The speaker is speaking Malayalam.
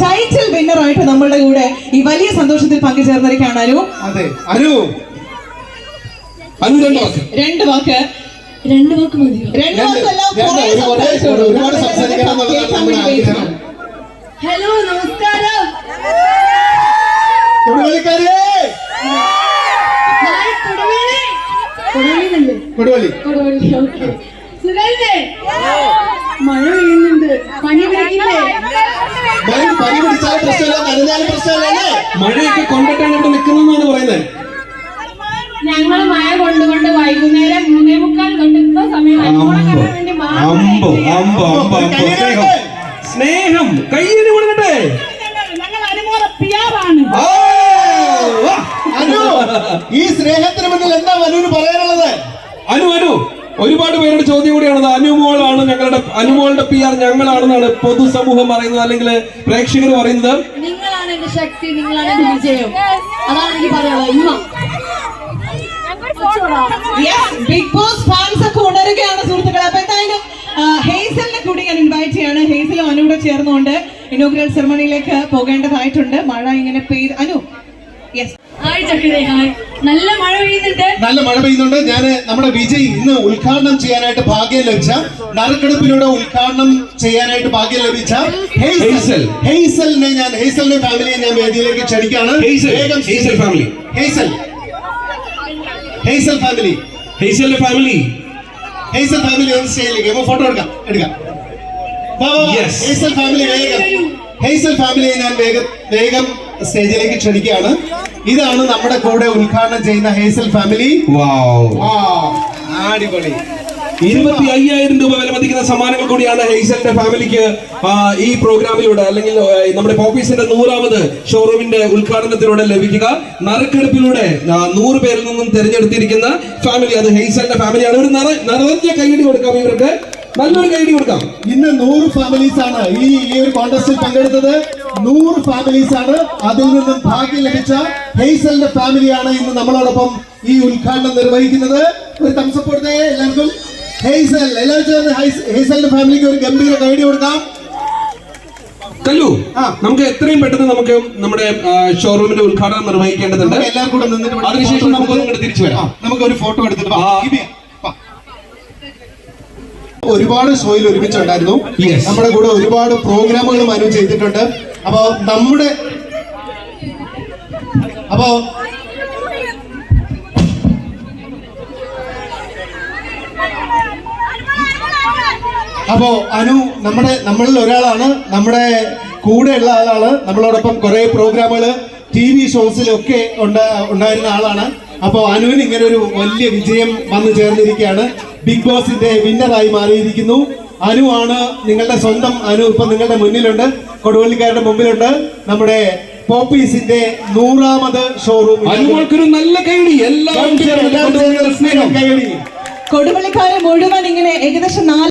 ടൈറ്റിൽ വിന്നർ ആയിട്ട് നമ്മളുടെ കൂടെ ഈ വലിയ സന്തോഷത്തിൽ പങ്കുചേർന്നിരിക്കുകയാണ് അനു അതെ അനു അനു രണ്ട് വാക്ക്. രണ്ട് വാക്ക്. രണ്ട് വാക്ക് മതി. രണ്ട് വാക്കല്ല ഒരുപാട്. സംസാരിക്കണം നമ്മുടെ. ഹലോ നമസ്കാരം. കൊടുവള്ളി. കൊടുവള്ളി. ഓക്കെ. സുഖല്ലേ? മഴ പെയ്യുന്നുണ്ട്. പനി പനി പിടിച്ചാലും പ്രശ്നമില്ല നനഞ്ഞാലും പ്രശ്നമില്ലല്ലേ മഴയൊക്കെ കൊണ്ടിട്ടാണ് ഇവിടെ നിൽക്കുന്നതെന്നാണ് പറയുന്നത്. ഞങ്ങൾ മഴ കൊണ്ടുകൊണ്ട് വൈകുന്നേരം മൂന്നേ മുക്കാൽ തൊട്ട് ഇപ്പൊ സമയം ഓണം കാണാൻ വേണ്ടി അമ്പോ മാത്രം അമ്പോ അമ്പോ അമ്പോ സ്നേഹം. സ്നേഹം. കയ്യിന് കൊടുക്കട്ടെ. ഞങ്ങൾ അനുമോദ പിയാറാണ്. ആ, വാ. അനു ഈ സ്നേഹത്തിന് മുന്നിൽ എന്താ അനുവിന് പറയാനുള്ളത്? അനു അനു ഒരുപാട് പേരുടെ ചോദ്യം കൂടിയാണത് അനുമോളാണ് ഞങ്ങളുടെ അനുമോളുടെ പി ആർ ഞങ്ങളാണെന്നാണ് പൊതുസമൂഹം പറയുന്നത് അല്ലെങ്കിൽ പ്രേക്ഷകർ പറയുന്നത്. നിങ്ങളാണ് എന്റെ ശക്തി നിങ്ങളാണ് എന്റെ വിജയം. അതാണ് എനിക്ക് പറയാനുള്ളത്. ബിഗ് ബോസ് ഫാൻസ് ഒക്കെ ഉണരുകയാണ് സുഹൃത്തുക്കളെ. അപ്പൊ എന്തായാലും ആ, ഹേസലിനെ കൂടി ഞാൻ ഇൻവൈറ്റ് ചെയ്യാണ്. ഹേസലും അനുകൂടെ ചേർന്നുകൊണ്ട് ഇനോഗ്രൽ സെറമണിയിലേക്ക് പോകേണ്ടതായിട്ടുണ്ട്. മഴ ഇങ്ങനെ പെയ്ത് അനു. യെസ് ഹായ് ചക്കരേ ഹായ് നല്ല മഴ പെയ്യുന്നുണ്ട്. നല്ല മഴ പെയ്യുന്നുണ്ട്. ഞാൻ നമ്മുടെ വിജയ് ഇന്ന് ഉദ്ഘാടനം ചെയ്യാനായിട്ട് ഭാഗ്യം ലഭിച്ച നറുക്കെടുപ്പിലൂടെ ഉദ്ഘാടനം ചെയ്യാനായിട്ട് ഭാഗ്യം ലഭിച്ച ഹെയ്സൽ. ഹെയ്സലിനെ ഞാൻ ഹെയ്സലിന്റെ ഫാമിലിയെ ഞാൻ വേദിയിലേക്ക് ക്ഷണിക്കാണ് ഹെയ്സൽ, വേഗം Hazel family Hazel Hazel family ഹെയ്സലിന്റെ family Hazel family ഒന്ന് സ്റ്റേജിലേക്ക് അപ്പൊ ഫോട്ടോ എടുക്കാം. എടുക്കാം. വാ, വാ, വാ. ഹെയ്സൽ ഫാമിലി വേഗം. ഹെയ്സൽ ഫാമിലിയെ ഞാൻ വേഗം വേഗം സ്റ്റേജിലേക്ക് ക്ഷണിക്കുകയാണ്. ഇതാണ് നമ്മുടെ കൂടെ ഉദ്ഘാടനം ചെയ്യുന്ന ഹേസൽ ഫാമിലി. അടിപൊളി. ഇരുപത്തി അയ്യായിരം രൂപ വില മതിക്കുന്ന സമ്മാനങ്ങൾ കൂടിയാണ് ഹെയ്സലിന്റെ ഫാമിലിക്ക് ഈ പ്രോഗ്രാമിലൂടെ അല്ലെങ്കിൽ നമ്മുടെ പോപ്പീസിന്റെ നൂറാമത് ഷോറൂമിന്റെ ഉദ്ഘാടനത്തിലൂടെ ലഭിക്കുക. നറുക്കെടുപ്പിലൂടെ നൂറ് പേരിൽ നിന്നും തിരഞ്ഞെടുത്തിരിക്കുന്ന ഫാമിലി അത് ഹെയ്സലിന്റെ ഫാമിലിയാണ്. ഒരു നിറ നിറഞ്ഞ കൈയടി കൊടുക്കാം ഇവർക്ക്. നല്ലൊരു കൈയടി കൊടുക്കാം. ഇന്ന് നൂറ് ഫാമിലീസ് ആണ് ഈ ഈ ഒരു കോൺടെസ്റ്റിൽ പങ്കെടുത്തത്. നൂറ് ഫാമിലീസ് ആണ്. അതിൽ നിന്നും ഭാഗ്യം ലഭിച്ച ഹെയ്സലിന്റെ ഫാമിലിയാണ് ഇന്ന് നമ്മളോടൊപ്പം ഈ ഉദ്ഘാടനം നിർവഹിക്കുന്നത്. ഒരു തംസപ്പ് കൊടുത്തേ എല്ലാവർക്കും. ഹെയ്സൽ എല്ലാവരും ചേർന്ന് ഹെയ്സലിന്റെ ഫാമിലിക്ക് ഒരു ഗംഭീര കൈഡി കൊടുക്കാം. കല്ലു. നമുക്ക് എത്രയും പെട്ടെന്ന് നമുക്ക് നമ്മുടെ ഷോറൂമിന്റെ ഉദ്ഘാടനം നിർവഹിക്കേണ്ടതുണ്ട്. എല്ലാം എല്ലാവരും കൂടെ നിന്നിട്ട് അതിനുശേഷം നമുക്ക് ഇങ്ങോട്ട് തിരിച്ചു വരാം. നമുക്ക് ഒരു ഫോട്ടോ എടുത്തിട്ട്. ഒരുപാട് ഷോയിൽ ഒരുമിച്ചുണ്ടായിരുന്നു. നമ്മുടെ കൂടെ ഒരുപാട് പ്രോഗ്രാമുകളും അനുവദിച്ചിട്ടുണ്ട് ചെയ്തിട്ടുണ്ട്. അപ്പോ നമ്മുടെ അപ്പോ അപ്പോ അനു നമ്മുടെ നമ്മളിൽ ഒരാളാണ്. നമ്മുടെ കൂടെയുള്ള ആളാണ്. നമ്മളോടൊപ്പം കുറെ പ്രോഗ്രാമുകൾ ടി വി ഷോസിലൊക്കെ ഉണ്ട ഉണ്ടായിരുന്ന ആളാണ്. അപ്പോൾ അനുവിന് ഇങ്ങനെ ഒരു വലിയ വിജയം വന്നു ചേർന്നിരിക്കുകയാണ്. ബിഗ് ബോസിന്റെ വിന്നറായി മാറിയിരിക്കുന്നു. അനു ആണ് നിങ്ങളുടെ സ്വന്തം അനു ഇപ്പൊ നിങ്ങളുടെ മുന്നിലുണ്ട്. കൊടുവള്ളിക്കാരുടെ മുമ്പിലുണ്ട്. നമ്മുടെ പോപ്പീസിന്റെ നൂറാമത് ഷോറൂം അനുമോൾക്കൊരു നല്ല കൈടി എല്ലാവരും കൊടുവള്ളിക്കാരെ മുഴുവൻ ഇങ്ങനെ ഏകദേശം നാല്